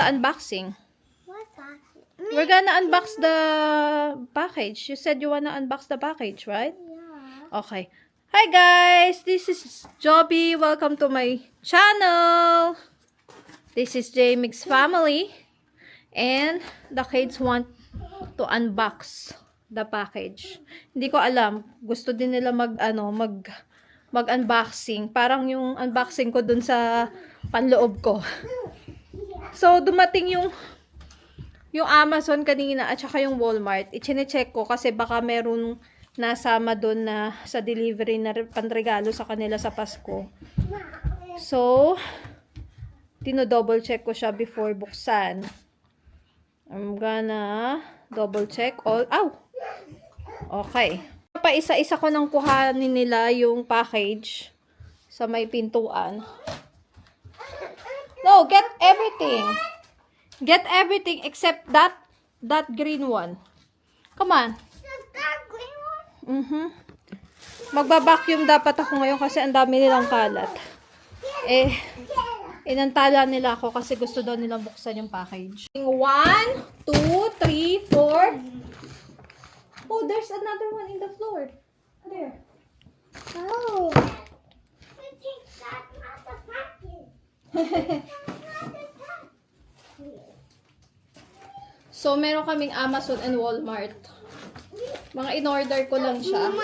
the unboxing. We're gonna unbox the package. You said you wanna unbox the package, right? Yeah. Okay. Hi guys, this is Joby. Welcome to my channel. This is Jamix family. And the kids want to unbox the package. Hindi ko alam. Gusto din nila mag ano, mag mag-unboxing. Parang yung unboxing ko dun sa panloob ko. So dumating yung yung Amazon kanina at saka yung Walmart. I-check ko kasi baka meron nasama doon na sa delivery na re- panregalo sa kanila sa Pasko. So, dino-double check ko siya before buksan. I'm gonna double check all. Aw! Okay. Pa isa-isa ko nang kuhanin nila yung package sa may pintuan. No, get everything. Get everything except that that green one. Come on. That green one? Mhm. Magba-vacuum dapat ako ngayon kasi ang dami nilang kalat. Eh, inantala nila ako kasi gusto daw nilang buksan yung package. One, two, three, four. Oh, there's another one in the floor. There. Oh. I think that's not the package. That's not the package. So, meron kaming Amazon and Walmart. Mga in-order ko lang siya.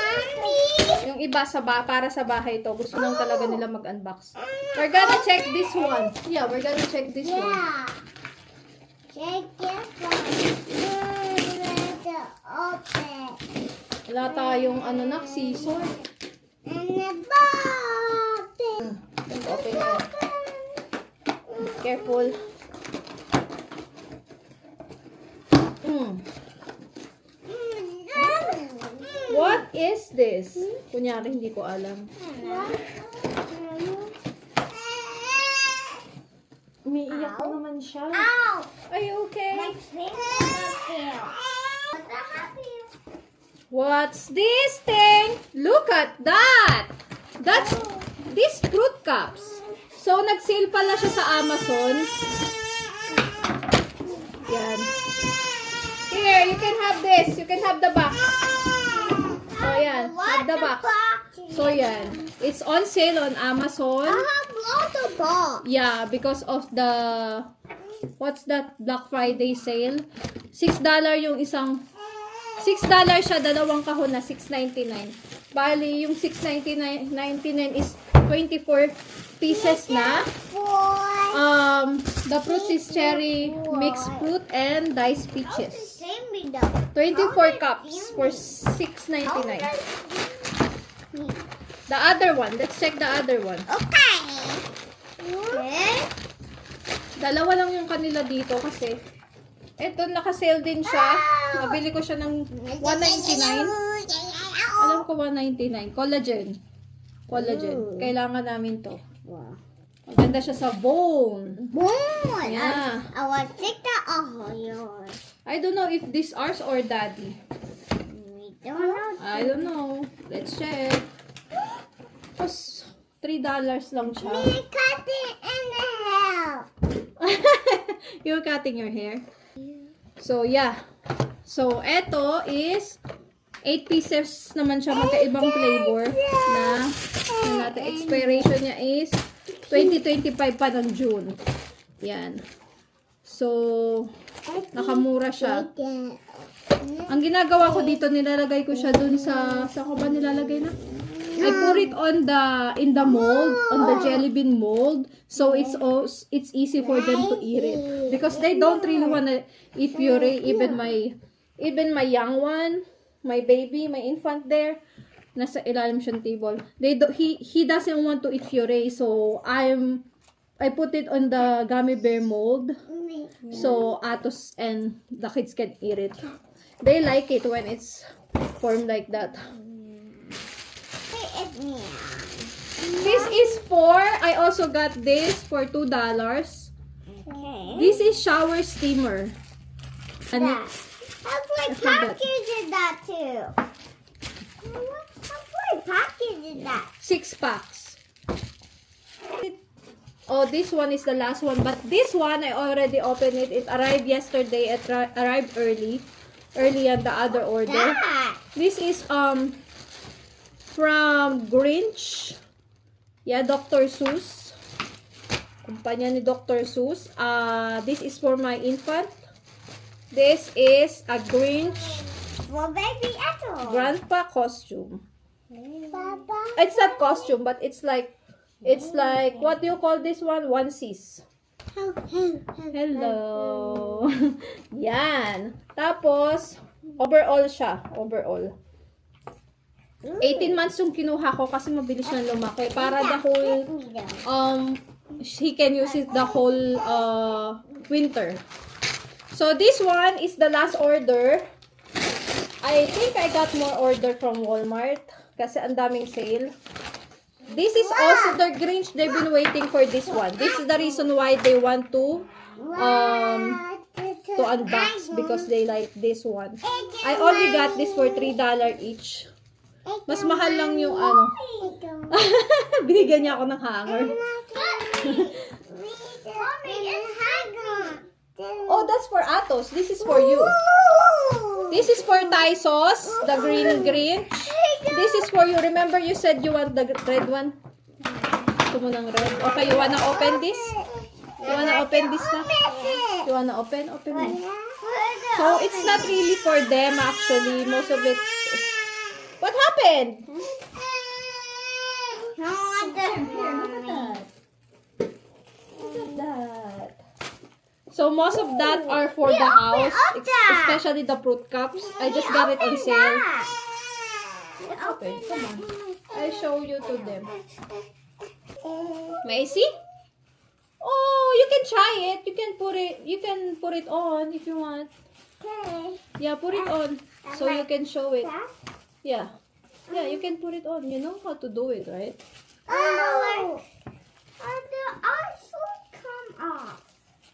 Yung iba sa ba para sa bahay to, gusto lang talaga nila mag-unbox. We're gonna check this one. Yeah, we're gonna check this one. Yeah. Check this one. Wala tayong ano na, scissor. And the bottom. Let's open it. Careful. Mm. What is this? Kunyari, hindi ko alam. Umiiyak Ow. naman siya. Are you okay? My happy? What's this thing? Look at that! That's these fruit cups. So, nag-sale pala siya sa Amazon. Yan. Here, you can have this. You can have the box. So, yan. Have the box. So, yan. It's on sale on Amazon. I have lots of balls. Yeah, because of the what's that Black Friday sale? $6 yung isang $6 siya, dalawang kahon na 6.99. Bali, yung 6.99 99 is 24 pieces na. Um, the fruits is cherry, mixed fruit, and diced peaches. Same me though. 24 cups for 6.99. The other one, let's check the other one. Okay. Okay. Dalawa lang yung kanila dito kasi eto naka-sale din siya. Nabili ko siya ng 199. Alam ko 199. Collagen. Collagen. Kailangan namin to. Wow. Maganda siya sa bone. Boy. Yeah. I, was sick to oh yours. I don't know if this ours or daddy. We don't know. I don't know. Let's check. Tapos, $3 lang siya. Me cutting in the hell. You're cutting your hair? So, yeah. So, eto is 8 pieces naman siya magkaibang flavor na na natin expiration niya is 2025 pa ng June. Yan. So, nakamura siya. Ang ginagawa ko dito, nilalagay ko siya dun sa, sa ko ba nilalagay na? I put it on the, in the mold, on the jelly bean mold, so it's all, it's easy for them to eat it. Because they don't really wanna eat puree, even my, even my young one, my baby, my infant there, nasa ilalim siyang table. They do, he, he doesn't want to eat puree, so I'm, I put it on the gummy bear mold, so Atos and the kids can eat it. They like it when it's formed like that. This is for, I also got this for $2. Okay. This is shower steamer. And That. Play I forgot. package is that too? How play package is that? six packs. Oh, this one is the last one. But this one, I already opened it. It arrived yesterday. It arrived early. Early than the other order. That. This is um from Grinch. Yeah, Dr. Seuss. Kumpanya ni Dr. Seuss. Uh, this is for my infant. This is a Grinch For baby Ethel. grandpa costume. Papa. It's not costume, but it's like, it's like, what do you call this one? Onesies. Hello. Yan. Tapos, overall siya. Overall. 18 months yung kinuha ko kasi mabilis na lumaki. Para the whole, um, he can use it the whole, uh, winter. So, this one is the last order. I think I got more order from Walmart kasi ang daming sale. This is also the Grinch. They've been waiting for this one. This is the reason why they want to um to unbox because they like this one. I only got this for $3 each. Mas mahal lang yung ano. Binigyan niya ako ng hanger. Oh, that's for Atos. This is for you. This is for sauce, the green green. This is for you. Remember you said you want the red one? Gusto mo ng red. Okay, you wanna open this? You wanna open this na? You wanna open? Open mo. So, it's not really for them actually. Most of it... What happened? Look So, most of that are for the house. Especially the fruit cups. I just got it on sale. Open. Come on. I show you to them. May I see? Oh, you can try it. You can put it. You can put it on if you want. Yeah, put it on so you can show it. Yeah, yeah, you can put it on. You know how to do it, right? Oh, the ice will come off.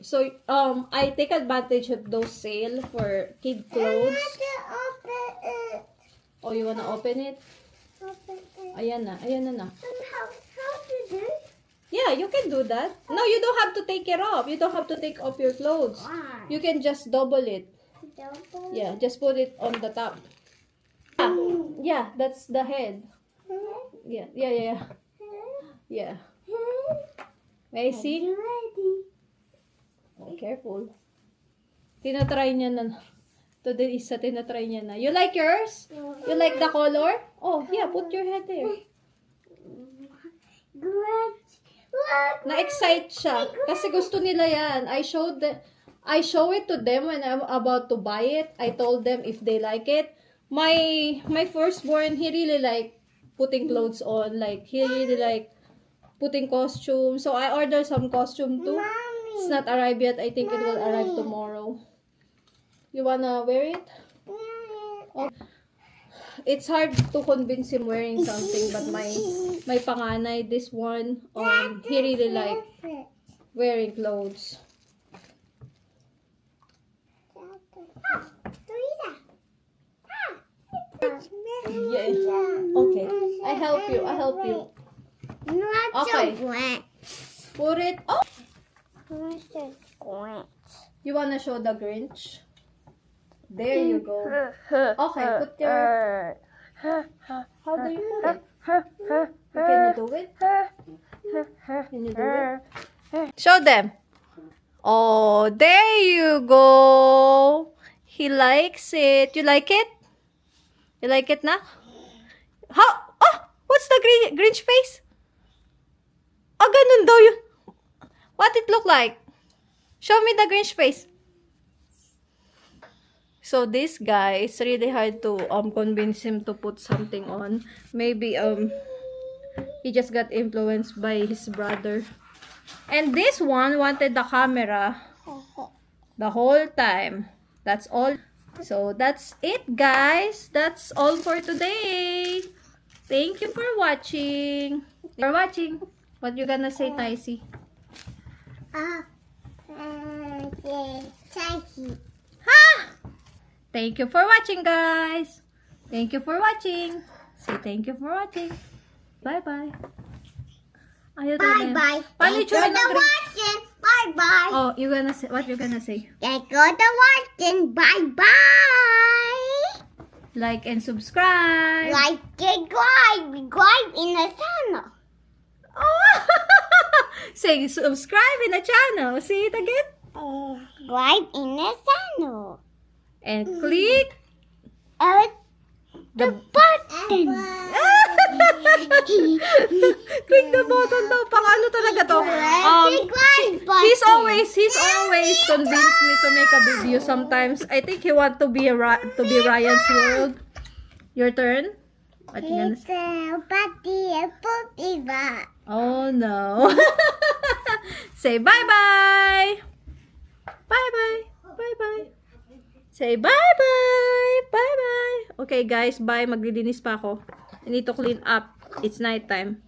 So um, I take advantage of those sale for kid clothes. open it. Oh, you wanna open it? Open it. Ayan na, ayan na na. How, how to do it? Yeah, you can do that. No, you don't have to take it off. You don't have to take off your clothes. Why? You can just double it. Double. Yeah, just put it on the top. Yeah, yeah that's the head. Yeah, yeah, yeah, yeah. Yeah. May I see? Ready? Oh, careful. Tinatry niya na. To the isa, tinatry niya na. You like yours? You like the color? Oh, yeah, put your head there. Na-excite siya. Kasi gusto nila yan. I showed the, I show it to them when I'm about to buy it. I told them if they like it. My, my firstborn, he really like putting clothes on. Like, he really like putting costume. So, I ordered some costume too. It's not arrived yet. I think it will arrive tomorrow. You wanna wear it? Oh. It's hard to convince him wearing something, but my my panganay, this one, um, he really like wearing clothes. Yeah. Okay. I help you. I help you. Okay. Put it. Oh, So wet. you wanna show the Grinch? There you go. Okay, put your. How do you put it? Can you do it? Can you do it? Show them. Oh, there you go. He likes it. You like it? You like it na? How? Oh, what's the Grin- Grinch face? Oh, ganun daw yun. What it look like? Show me the Grinch face. So this guy, it's really hard to um convince him to put something on. Maybe um he just got influenced by his brother. And this one wanted the camera the whole time. That's all. So that's it, guys. That's all for today. Thank you for watching. For watching. What you gonna say, Taisi? Uh, uh, yeah, thank you. Ha! Thank you for watching, guys. Thank you for watching. Say thank you for watching. Bye-bye. Ayaw. Bye-bye. Paano Thank you for watching. Bye-bye. Oh, you gonna say, what you gonna say? Thank you for watching. Bye-bye. Like and subscribe. Like and subscribe. Subscribe in the channel. Oh! say subscribe in the channel. Say it again. Subscribe in the channel. And click the button. click the button daw. Pang ano talaga to? Um, he's always he's always convinced me to make a video sometimes. I think he want to be a to be Ryan's world. Your turn. What you gonna say? Oh no. Say bye bye. Bye bye. Bye bye. Say bye bye. Bye bye. Okay guys, bye. Maglilinis pa ako. I need to clean up. It's night time.